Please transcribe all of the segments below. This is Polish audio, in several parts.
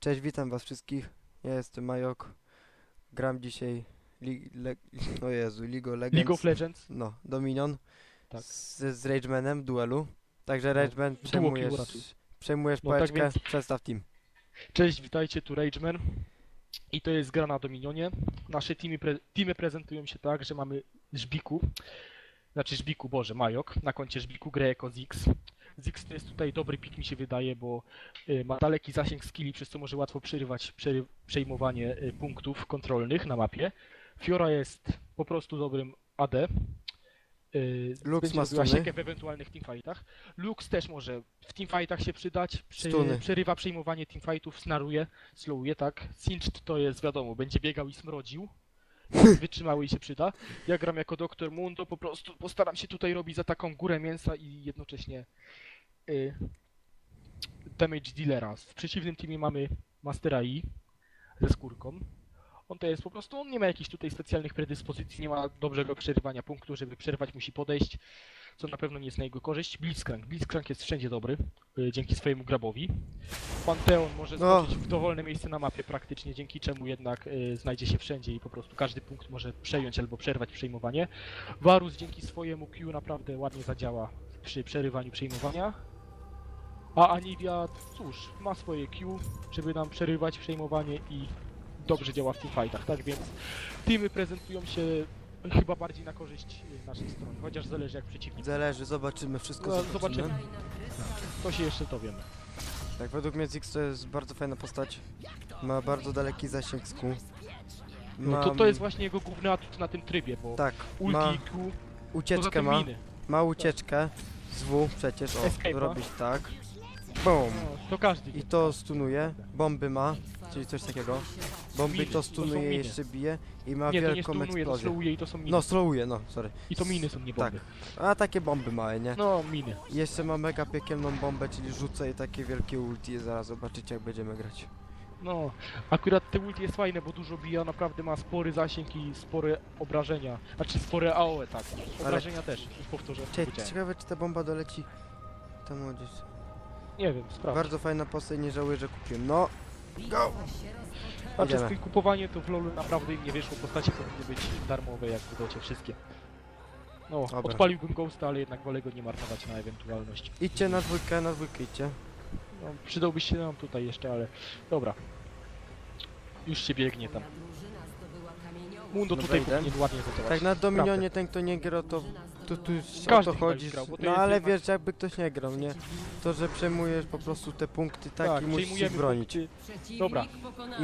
Cześć, witam was wszystkich. Ja jestem Majok. Gram dzisiaj li, le, o Jezu, League of Legends. League of Legends. No, Dominion. Tak. Z, z Ragemanem w duelu. Także No, Rageman duo przejmujesz, przejmujesz No, tak pałeczkę, więc- przedstaw team. Cześć, witajcie, tu Rageman. I to jest gra na Dominionie. Nasze teamy, pre teamy prezentują się tak, że mamy Żbiku, znaczy Żbiku, Boże, Majok, na koncie Żbiku grę jako Zix. Zix to jest tutaj dobry pik mi się wydaje, bo y, ma daleki zasięg skilli, przez co może łatwo przerywać przery przejmowanie y, punktów kontrolnych na mapie. Fiora jest po prostu dobrym AD. Y, Lux ma stuny. w ewentualnych teamfightach. Lux też może w teamfightach się przydać. Prze Stuny. przerywa przejmowanie teamfightów, snaruje, slowuje, tak. Singed to jest wiadomo, będzie biegał i smrodził. Wytrzymały i się przyda. Ja gram jako Dr. Moon, to po prostu postaram się tutaj robić za taką górę mięsa i jednocześnie y, damage dealera. W przeciwnym teamie mamy Mastera I ze skórką. On to jest po prostu, on nie ma jakichś tutaj specjalnych predyspozycji, nie ma dobrego przerywania punktu, żeby przerwać musi podejść, co na pewno nie jest na jego korzyść. Blitzcrank. Blitzcrank jest wszędzie dobry, y, dzięki swojemu grabowi. Panteon może No. skoczyć w dowolne miejsce na mapie praktycznie, dzięki czemu jednak y, znajdzie się wszędzie i po prostu każdy punkt może przejąć albo przerwać przejmowanie. Varus dzięki swojemu Q naprawdę ładnie zadziała przy przerywaniu przejmowania. A Anivia, cóż, ma swoje Q, żeby nam przerywać przejmowanie i dobrze działa w teamfightach, tak więc teamy prezentują się chyba bardziej na korzyść y, naszej strony, chociaż zależy jak przeciwnik. Zależy, zobaczymy, wszystko No, zobaczymy. zobaczymy. To się jeszcze dowiemy. Tak, według mnie Ziggs to jest bardzo fajna postać. Ma bardzo daleki zasięg sku. No, to, to jest właśnie jego główny atut na tym trybie, bo Tak, ulti ma Q, ucieczkę ma, miny. ma ucieczkę z W przecież, o, Escape'a. robić tak. Boom. To każdy. I to stunuje, bomby ma, czyli coś takiego. Bomby Miny, to to są stunuje, miny. jeszcze bije i ma nie, to nie wielką stunuje, to eksplozję. slowuje i to są miny. No, slowuje, no, sorry. I to miny są, nie bomby. A takie bomby małe, nie? No, miny. I Jeszcze ma mega piekielną bombę, czyli rzucę i takie wielkie ulti zaraz zobaczycie jak będziemy grać. No, akurat te ulti jest fajne, bo dużo bija, naprawdę ma spory zasięg i spore obrażenia. Znaczy spore AOE, tak. Obrażenia też, już powtórzę. powiedziałem. ciekawe czy ta bomba doleci tam gdzieś. Nie wiem, sprawdź. Bardzo fajna postać, nie żałuję, że kupiłem. No, go! Znaczy Idziemy. z tym kupowanie to w LoLu naprawdę im nie wyszło, postacie powinny być darmowe jak widocie wszystkie. No, Dobra. odpaliłbym Ghosta, ale jednak wolę go nie marnować na ewentualność. Idźcie na dwójkę, na dwójkę idźcie. No, przydałby się nam tutaj jeszcze, ale dobra. Już się biegnie tam. Mundo Dobra, tutaj powinien ładnie. Tak na Dominionie ten kto nie gra to tu, tu już o Każdy to chyba chodzi. już grał, bo to No jest ale jednak- wiesz jakby ktoś nie grał, nie? To że przejmujesz po prostu te punkty tak, i musisz ich przejmujemy bronić. punkty. Dobra.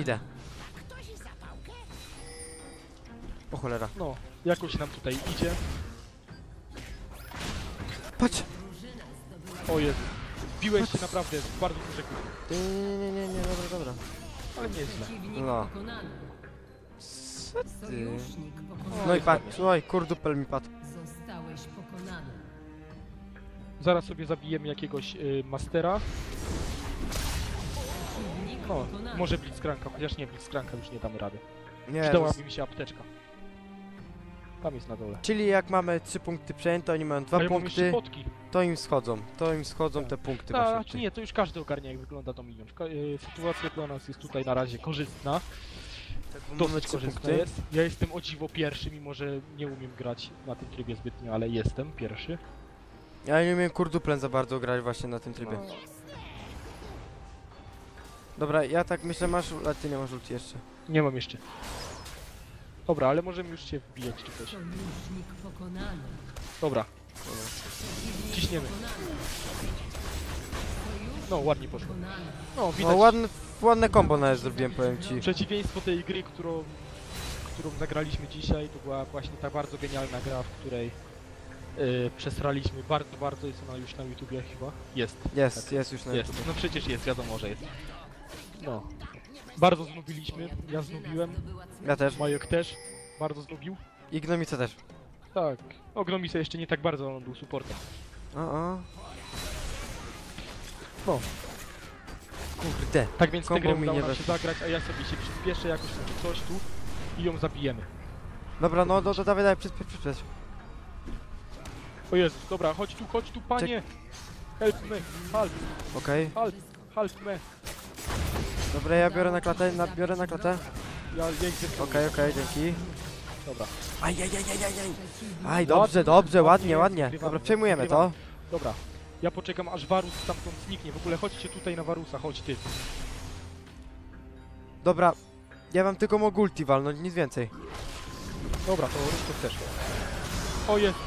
Idę. O cholera. No, jakoś nam tutaj idzie. Patrz! O Jezu. Wbiłeś się naprawdę w bardzo duże góry, Ty, nie, nie, nie, nie, dobra, dobra. ale nie jest źle. No. Co ty? Sojusznik pokonany. No i patrz, oj, kurdupel mi padł. Zostałeś pokonany. Zaraz sobie zabijemy jakiegoś y, mastera. Przeciwnik O, pokonany. może blitzcranka, chociaż nie, blitzcranka już nie damy rady. Nie, Przydałaby mi się apteczka. Tam jest na dole. czyli jak mamy trzy punkty przejęte, oni mają dwa mam jeszcze punkty, potki. to im schodzą. To im schodzą Tak. te punkty Tak, właśnie. czy nie, to już każdy ogarnia jak wygląda Dominion. Ka- y, sytuacja dla nas jest tutaj na razie korzystna. Dosyć punkty. jest. Ja jestem o dziwo pierwszy, mimo że nie umiem grać na tym trybie zbytnio, ale jestem pierwszy. Ja nie umiem kurduplen za bardzo grać właśnie na tym trybie. Dobra, ja tak myślę, masz, a ty nie masz ulti jeszcze. Nie mam jeszcze. Dobra, ale możemy już się wbijać czy coś. Sojusznik pokonany. Dobra, ciśniemy. pokonany. No, ładnie poszło. Pokonany. No, widać No ładne, ładne combo nawet zrobiłem, powiem ci. przeciwieństwo tej gry, którą, którą zagraliśmy dzisiaj, to była właśnie ta bardzo genialna gra, w której yy, przesraliśmy bardzo, bardzo, jest ona już na YouTubie chyba. Jest. Jest, jest już na Jest, YouTube. no przecież jest, wiadomo, że jest. No. Bardzo znubiliśmy, ja znubiłem, Ja też. Majek też bardzo znubił. I Gnomica też. Tak. Ognomisa jeszcze nie tak bardzo, on był supportem. O, o. No. Kurde. Tak więc tę grę mi nie nam się zagrać, a ja sobie się przyspieszę jakoś coś tu i ją zabijemy. Dobra, no, no, to dawaj, dawaj, przyspiesz, przyspiesz. O Jezus, dobra, chodź tu, chodź tu, panie! Help me, help, Okej. help, help me. Dobra, ja biorę na klatę, na, biorę na klatę. Ja, zepsuję. Okej, okej, dzięki. Dobra. Ajajajajajaj. Aj, dobrze, dobrze, ładnie, ładnie. Dobra, przejmujemy to. Dobra. Ja poczekam aż Varus stamtąd zniknie. W ogóle chodźcie tutaj na Varusa, chodź ty. Dobra, ja mam tylko mogulti walnąć, nic więcej. Dobra, to rób co chcesz. O jest.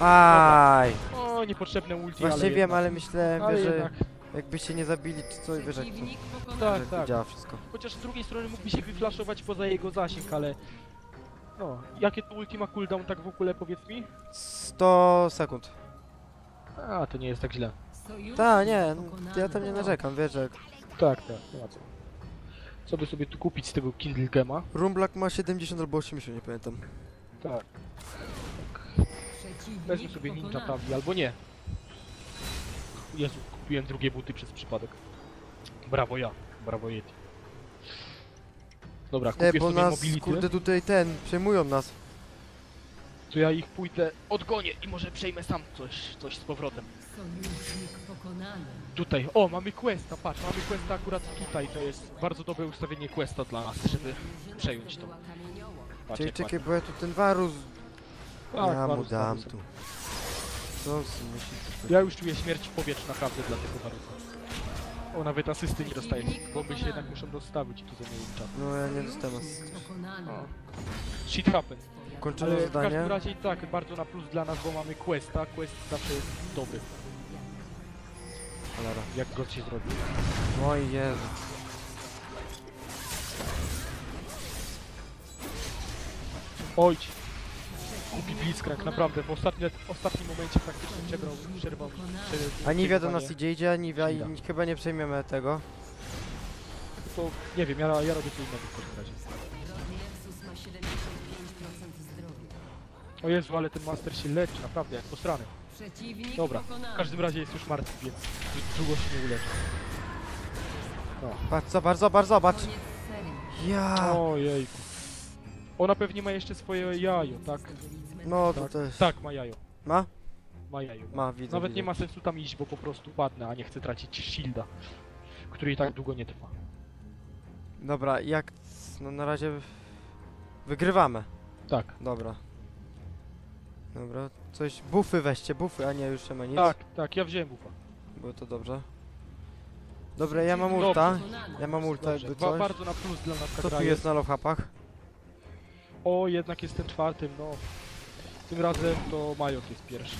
Aj, O, niepotrzebne ulti, właśnie ale wiem, jednak. ale myślałem, Ale że jednak. jakbyście nie zabili, to coś wiesz, jak to, Przeciwnik pokonany. Tak, tak. działa wszystko. Chociaż z drugiej strony mógłby się wyflaszować poza jego zasięg, ale... No, jakie to ulti ma cooldown tak w ogóle, powiedz mi? 100 sekund. A, to nie jest tak źle. Ta, nie, ja tam nie narzekam, wiesz, że Tak, tak, nie ma co. Co by sobie tu kupić z tego Kindle Gema? Rumblak ma 70 albo 80, nie pamiętam. Tak. Przeciwnik Wezmę sobie ninja tabi, albo nie. Jezu, kupiłem drugie buty przez przypadek. Brawo ja, brawo Yeti. Dobra, kupię E, bo sobie nas, mobility, kurde, tutaj ten, przejmują nas. To ja ich pójdę, odgonię i może przejmę sam coś, coś z powrotem. Sojusznik pokonany. Tutaj, o, mamy questa, patrz, mamy questa akurat tutaj, to jest bardzo dobre ustawienie questa dla nas, żeby przejąć to. Patrz, Czekaj, jak czekaj, bo ja tu ten warus... ładnie. ja Tak, mu Varus, dam tu. Co on sobie myśli? Ja już czuję śmierć w powietrzu naprawdę dla tego Varusa. O, nawet asysty nie dostaję, bo by się jednak muszą dostawić i tu zamienić czas. No ja nie dostałem asysty. Pokonany. Shit happens. Kończymy Ale w zadanie. każdym razie i tak, bardzo na plus dla nas, bo mamy questa, quest zawsze jest dobry, Cholera. jak go się zrobi. Oj Jezu. Ojdź! Kupi Blitzcrank, naprawdę, w, ostatnie, w ostatnim momencie praktycznie przegrał, przerwał, przerwał Aniwia do nas idzie, idzie Aniwia i chyba nie przejmiemy tego. To, nie wiem, ja, ja robię co innego w każdym razie. O Jezu, ale ten master się leczy, naprawdę, jak posrany. Przeciwnik Dobra, pokonany. W każdym razie jest już martwy, więc długo się nie uleczy. Patrz, zobacz, zobacz, zobacz. Koniec serii. Ja. Ojejku. Ona pewnie ma jeszcze swoje jajo, tak? No to Tak. też. Tak, ma jajo. Ma? Ma jajo. Ma, widzę. Nawet widzę. nie ma sensu tam iść, bo po prostu padnę, a nie chcę tracić shielda, który i tak długo nie trwa. Dobra, jak... No na razie... Wygrywamy. Tak, Dobra. Dobra, coś... Bufy weźcie, bufy, a nie już nie ma nic. tak, tak, ja wziąłem bufa. Było to dobrze. Dobra, ja mam ulta. Ja mam ulta, Dobrze, jakby ba coś. bardzo na plus dla nas ta Co gra tu jest na lowhapach? O, jednak jestem czwartym, no. Tym razem to Majok jest pierwszy.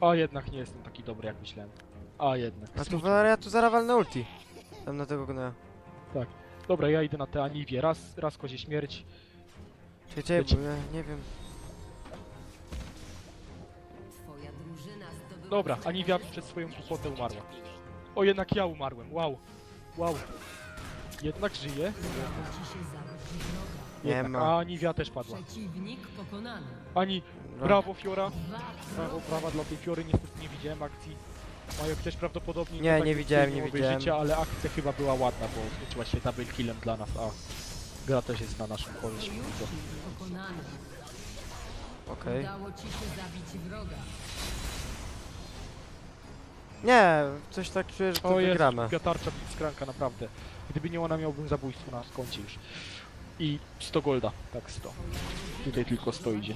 A jednak nie jestem taki dobry jak myślałem. A jednak. A tu Smutno. ja tu zaraz walnę ulti. Tam na tego gnoja. Dobra, ja idę na te Aniwie. Raz, raz kozie śmierć. Czekaj, czekaj, bo ja nie wiem. Dobra, zwycięstwo. Aniwia przez swoją głupotę umarła. O, jednak ja umarłem. Wow. Wow. Jednak żyje. Nie Jednak. ma. A Aniwia też padła. Przeciwnik pokonany. Ani, brawo Fiora. Brawo, brawa dla tej Fiory. Niestety nie widziałem akcji. Majok też prawdopodobnie Nie, tak nie widziałem, nie widziałem. Życia, ale akcja chyba była ładna, bo skończyła się double killem dla nas, a gra też jest na naszą korzyść. Okej. Udało ci się zabić wroga. Nie, coś tak czuję, że to O jest, wygramy. tarcza Blitzcranka, naprawdę. Gdyby nie ona, miałbym zabójstwo na skoncie już. I 100 golda, tak 100. Tutaj tylko 100 idzie.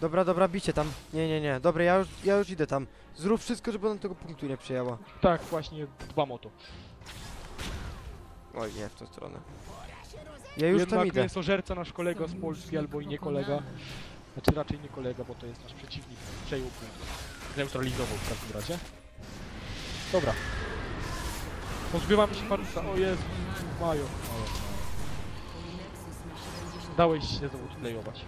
Dobra, dobra, bicie tam. Nie, nie, nie. Dobra, ja już, ja już idę tam. Zrób wszystko, żeby on tego punktu nie przyjęła. Tak, właśnie dbam o to. Oj, nie, w tą stronę. Ja już Jednak tam idę. mięsożerca nasz kolega z Polski, albo i nie kolega. Znaczy raczej nie kolega, bo to jest nasz przeciwnik. Przejął punkt. Zneutralizował w każdym razie. Dobra. Pozbywamy się Farusa. O Jezu, Majo. Twój Nexus ma 70%. Dałeś się zautplayować.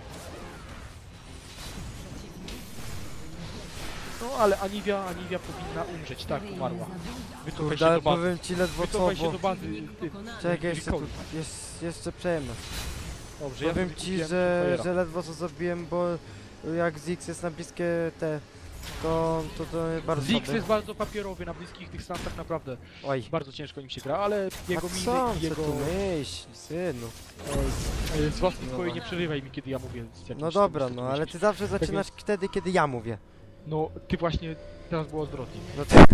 No ale Aniwia, Aniwia powinna umrzeć, tak, umarła. Wycofaj się ale do bazy. powiem ci ledwo co, Wycofaj się bo... do bazy. Ty. Czekaj, jeszcze, tu, jest, jeszcze przejmę. Dobrze, ja Powiem sobie ci, kupiłem że, Fajera. że ledwo co zrobiłem, bo jak Zix jest na bliskie te... To, to, to bardzo Ziggs jest bardzo papierowy na bliskich dystansach, naprawdę Oj. bardzo ciężko nim się gra, ale jego A miny co i on jego... tu myśli, synu? E, Z własnej No. swojej nie przerywaj mi, kiedy ja mówię z jakimś No dobra, no ale ty zawsze zaczynasz wtedy, kiedy ja mówię. No, ty właśnie teraz było odwrotnie. No to... 50%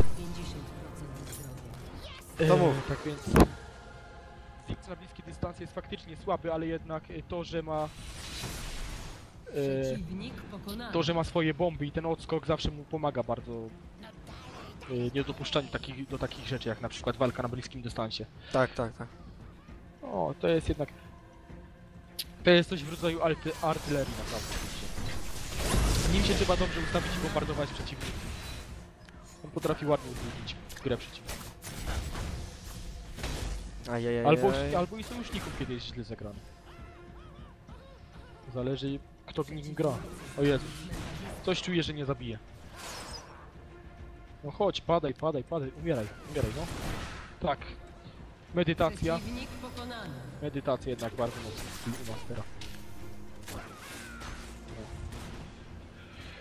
zdrowia. To mów. Tak więc... Ziggs na bliskie dystansje jest faktycznie słaby, ale jednak e, to, że ma... to, że ma swoje bomby i ten odskok zawsze mu pomaga bardzo y, nie dopuszczaniu takich, do takich rzeczy, jak na przykład walka na bliskim dystansie. Tak, tak, tak. O, to jest jednak... To jest coś w rodzaju arty, artylerii naprawdę. Nim się trzeba dobrze ustawić i bombardować przeciwników. On potrafi ładnie utrudnić grę przeciwnika. Albo, albo i sojuszników, kiedy jest źle zagrany. Zależy kto w nim gra. O Jezu. Coś czuję, że nie zabije. No chodź, padaj, padaj, padaj, umieraj, umieraj, no. Tak. Medytacja. Medytacja jednak bardzo mocno u Mastera. No.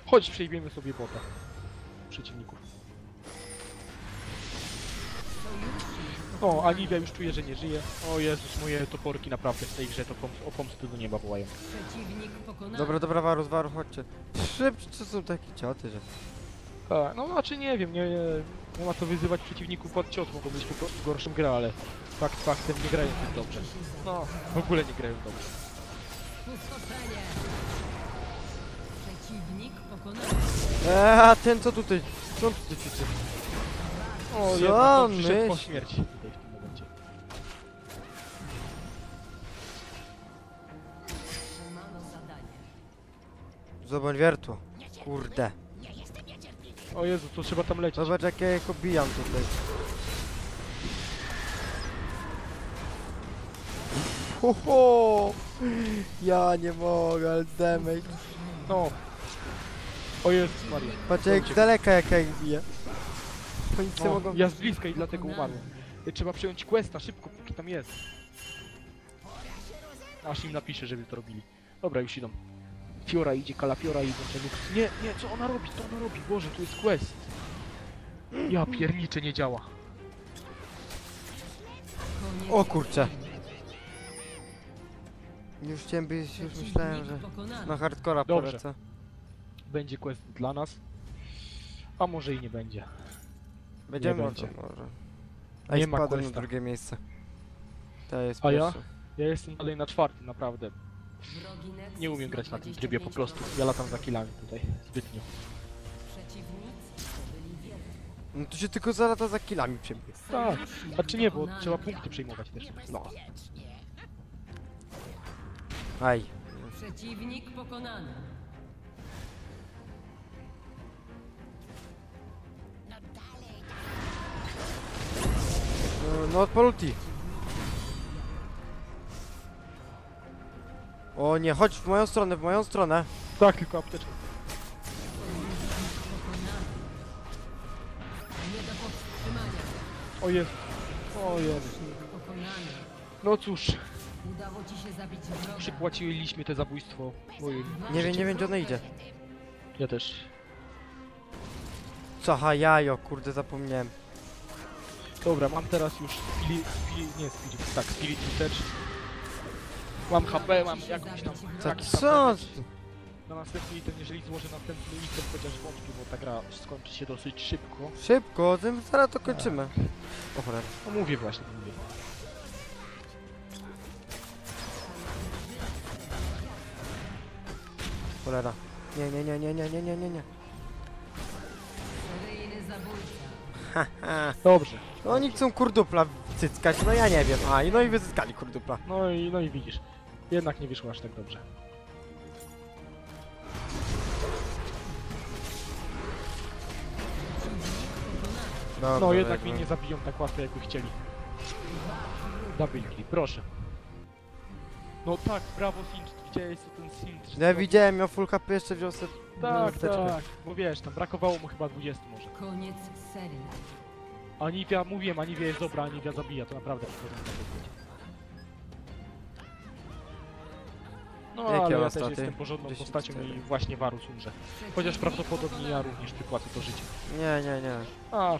Chodź, przejmiemy sobie bota. Przeciwników. O, Aniwia już czuje, że nie żyje. O Jezus, moje toporki naprawdę w tej grze to pom- o pomsty do nieba wołają. Przeciwnik pokonany. Dobra, dobra, Warus, Warus, chodźcie. Szybko, co są takie cioty, że... Tak, no znaczy nie wiem, nie, nie ma co wyzywać przeciwników pod cios, mogą mieć po prostu gorszą grę, ale fakt faktem nie grają zbyt dobrze. No, w ogóle nie grają dobrze. Pustoszenie. Przeciwnik pokonany. Eee, a ten co tutaj? Co on tutaj ćwiczy? O, Co on przyszedł po myśl? śmierci tutaj w tym momencie. Zobacz wiertło. Kurde. O Jezu, to trzeba tam lecieć. Zobacz jak ja ich obijam tutaj. Ho, ho! Ja nie mogę, ale damage. No. O Jezus Maria. Patrz jak z daleka jak ja ich biję. Mogą... ja z bliska i dlatego umarłem. Y, Trzeba przejąć questa szybko, póki tam jest. Aż im napiszę, żeby to robili. Dobra, już idą. Fiora idzie, Kalafiora idzie. Nie, nie, co ona robi? Co ona robi? Boże, tu jest quest. Ja pierniczę, nie działa. O kurczę. Już chciałem być, już myślałem, że... Na hardcora Dobrze. polecę. Będzie quest dla nas. A może i nie będzie. Będziemy Nie może. będzie. może. Nie A ma spadłem na questa. drugie miejsce. To jest A ja? Ja jestem dalej na czwartym, naprawdę. Wrogi Nexus Nie umiem ma grać na tym trybie, po 25%. prostu. Ja latam za killami tutaj, zbytnio. Przeciwnicy to byli wierni. No to się tylko zalata za killami przebije. Tak, Sojusznik a czy nie, bo trzeba punkty przejmować też. No. Aj. Przeciwnik pokonany. No, no odpal ulti. O nie, chodź w moją stronę, w moją stronę. Tak, tylko apteczka. O Jezu. O. Pokonany. No cóż, Udało ci się zabić wroga. przypłaciliśmy te zabójstwo. Ojej, Nie wiem, nie wiem gdzie ona idzie. ja też. Co, ha, jajo, kurde, zapomniałem. Dobra, mam teraz już spili, spili, nie spirit, tak, spirit research. Mam HP, mam jakąś tam... Co, jakiś tam co? damage. Na następny item, jeżeli złożę następny item, chociaż wątpię, bo ta gra skończy się dosyć szybko. Szybko, tym zaraz to kończymy. O cholera. No mówię właśnie, mówię. Cholera. Nie, nie, nie, nie, nie, nie, nie, nie, nie. Zabójca. Dobrze. No oni chcą kurdupla cyckać, no ja nie wiem. A, i no i wyzyskali kurdupla. No i, no i widzisz. Jednak nie wyszło aż tak dobrze. Dobra, No jednak dobra. mnie nie zabiją tak łatwo jakby chcieli. Double kill, proszę. No tak, brawo Sinch, widziałeś co ten Sinch Ja widziałem, miał full HP, jeszcze wziął sobie... Tak, tak, bo wiesz, tam brakowało mu chyba 20 może. Koniec serii. Aniwia, mówiłem, Aniwia jest dobra, Aniwia zabija, to naprawdę porządku będzie. No Jakie ale ja ostatnie? też jestem porządną 10, postacią i właśnie Varus umrze. Chociaż prawdopodobnie ja również wypłacę to życie. Nie, nie, nie. A,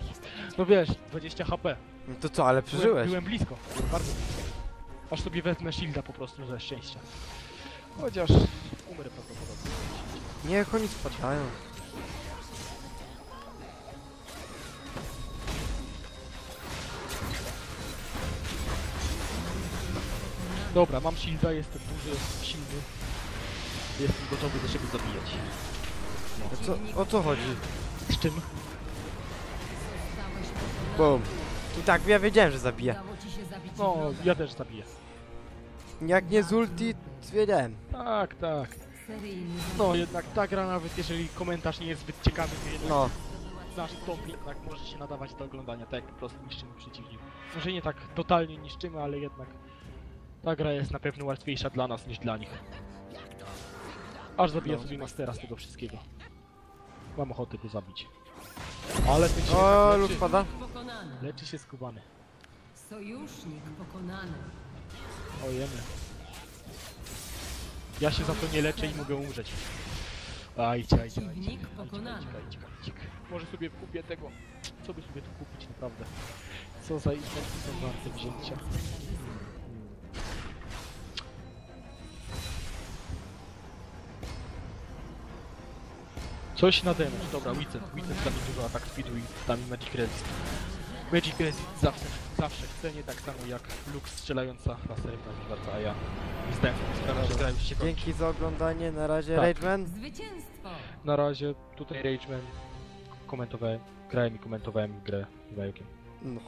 no wiesz, 20 HP. No to co, ale Byłem, przeżyłeś. byłem blisko, byłem bardzo blisko. Aż sobie wezmę shielda po prostu ze szczęścia. Chociaż umrę prawdopodobnie. Niech oni spadają. Dobra, mam shielda, jestem duży, silny. Jestem gotowy do siebie zabijać. O co, o co chodzi? Z czym? Bum. I tak, ja wiedziałem, że zabić No, ja też zabiję. Jak nie z ulti, wiedziałem. Tak, tak. No, jednak ta gra, nawet jeżeli komentarz nie jest zbyt ciekawy, to jednak No, nasz top jednak może się nadawać do oglądania, tak jak po prostu niszczymy przeciwników. Może nie tak totalnie niszczymy, ale jednak ta gra jest na pewno łatwiejsza dla nas niż dla nich. Aż zabiję sobie mastera z tego wszystkiego. Mam ochotę go zabić. Ale ten się o, jednak lud leczy, pada. pokonany. leczy się skubany. Sojusznik pokonany. Ojemy. Ja się za to nie leczę i mogę umrzeć. Ajcie, ajcie, ajcie. Przeciwnik ajcie, pokonany. ajcie, ajcie, ajcie. Może sobie kupię tego. Co by sobie tu kupić naprawdę? Co za inne są warte wzięcia. Coś na damage. Dobra, Wicent. Wicent da mi dużo atak speedu i da mi Magic Resist. Magic Resist zawsze, zawsze w cenie, tak samo jak Lux strzelająca laserem na Wiwarta, a ja nie zdałem sobie sprawy, że gra już się kończy. Dzięki za oglądanie, na razie Tak. Rageman. Zwycięstwo! Na razie tutaj Rageman komentowałem, grałem i komentowałem grę z Majokiem. No.